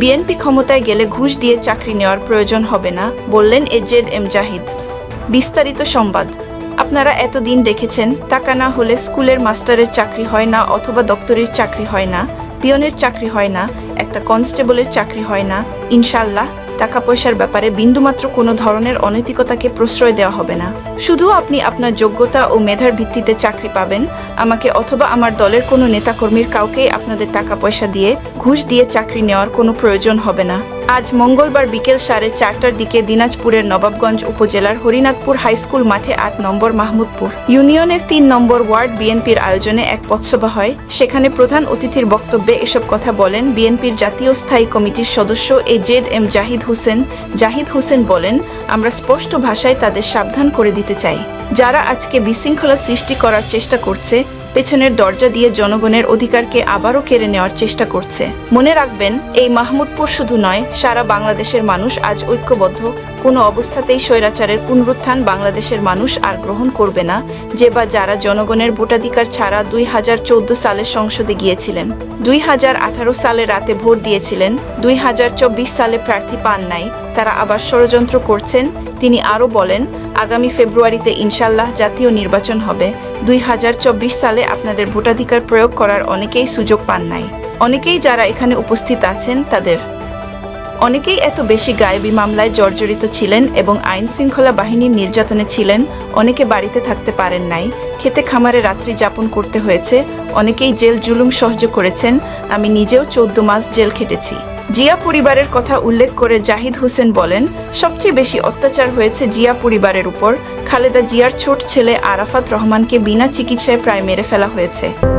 BNP ক্ষমতায় গেলে ঘুষ দিয়ে চাকরি নেওয়ার প্রয়োজন হবে না, বললেন এজেড এম জাহিদ। বিস্তারিত সংবাদ। আপনারা এতদিন দেখেছেন, টাকা না হলে স্কুলের মাস্টারের চাকরি হয় না অথবা দপ্তরের চাকরি হয় না, পিয়নের চাকরি হয় না, একটা কনস্টেবলের চাকরি হয় না, ইনশাল্লাহ। টাকা পয়সার ব্যাপারে বিন্দুমাত্র কোনো ধরনের অনৈতিকতাকে প্রশ্রয় দেওয়া হবে না। শুধু আপনি আপনার যোগ্যতা ও মেধার ভিত্তিতে চাকরি পাবেন, আমাকে অথবা আমার দলের কোনো নেতাকর্মীর কাউকেই আপনাদের টাকা পয়সা দিয়ে ঘুষ দিয়ে চাকরি নেওয়ার কোনো প্রয়োজন হবে না। আজ মঙ্গলবার বিকেল সাড়ে চারটার দিকে দিনাজপুরের নবাবগঞ্জ উপজেলার হরিনাথপুর হাইস্কুল মাঠে আট নম্বর মাহমুদপুর ইউনিয়নের তিন নম্বর ওয়ার্ড বিএনপির আয়োজনে এক পথসভা হয়। সেখানে প্রধান অতিথির বক্তব্যে এসব কথা বলেন বিএনপির জাতীয় স্থায়ী কমিটির সদস্য A Z M Zahid Hossain. Zahid Hossain বলেন, আমরা স্পষ্ট ভাষায় তাদের সাবধান করে দিতে চাই। যারা আজকে বিশৃঙ্খলা সৃষ্টি করার চেষ্টা করছে পেছনের দরজা দিয়ে জনগণের অধিকারকে আবারও কেড়ে নেওয়ার চেষ্টা করছে। মনে রাখবেন, এই মাহমুদপুর শুধু নয়, সারা বাংলাদেশের মানুষ আজ ঐক্যবদ্ধ। কোনো অবস্থাতেই স্বৈরাচারের পুনরুত্থান বাংলাদেশের মানুষ আর গ্রহণ করবে না, যে বা যারা জনগণের ভোটাধিকার ছাড়া দুই হাজার চোদ্দ সালের সংসদে গিয়েছিলেন, দুই হাজার আঠারো সালে রাতে ভোট দিয়েছিলেন, দুই হাজার চব্বিশ সালে প্রার্থী পান নাই, তারা আবার ষড়যন্ত্র করছেন তিনি আরও বলেন, আগামী ফেব্রুয়ারিতে ইনশাল্লাহ জাতীয় নির্বাচন হবে। দুই হাজার চব্বিশ সালে আপনাদের ভোটাধিকার প্রয়োগ করার অনেকেই সুযোগ পান নাই। অনেকেই যারা এখানে উপস্থিত আছেন, তাদের অনেকেই এত বেশি গায়েবী মামলায় জর্জরিত ছিলেন এবং আইন শৃঙ্খলা বাহিনীর নির্যাতনে ছিলেন, অনেকে বাড়িতে থাকতে পারেন নাই। খেতে খামারে রাত্রি যাপন করতে হয়েছে, অনেকেই জেল জুলুম সহ্য করেছেন। আমি নিজেও চোদ্দ মাস জেল খেটেছি। জিয়া পরিবারের কথা উল্লেখ করে জাহিদ হোসেন বলেন, সবচেয়ে বেশি অত্যাচার হয়েছে জিয়া পরিবারের উপর। খালেদা জিয়ার ছোট ছেলে আরাফাত রহমানকে বিনা চিকিৎসায় প্রায় মেরে ফেলা হয়েছে।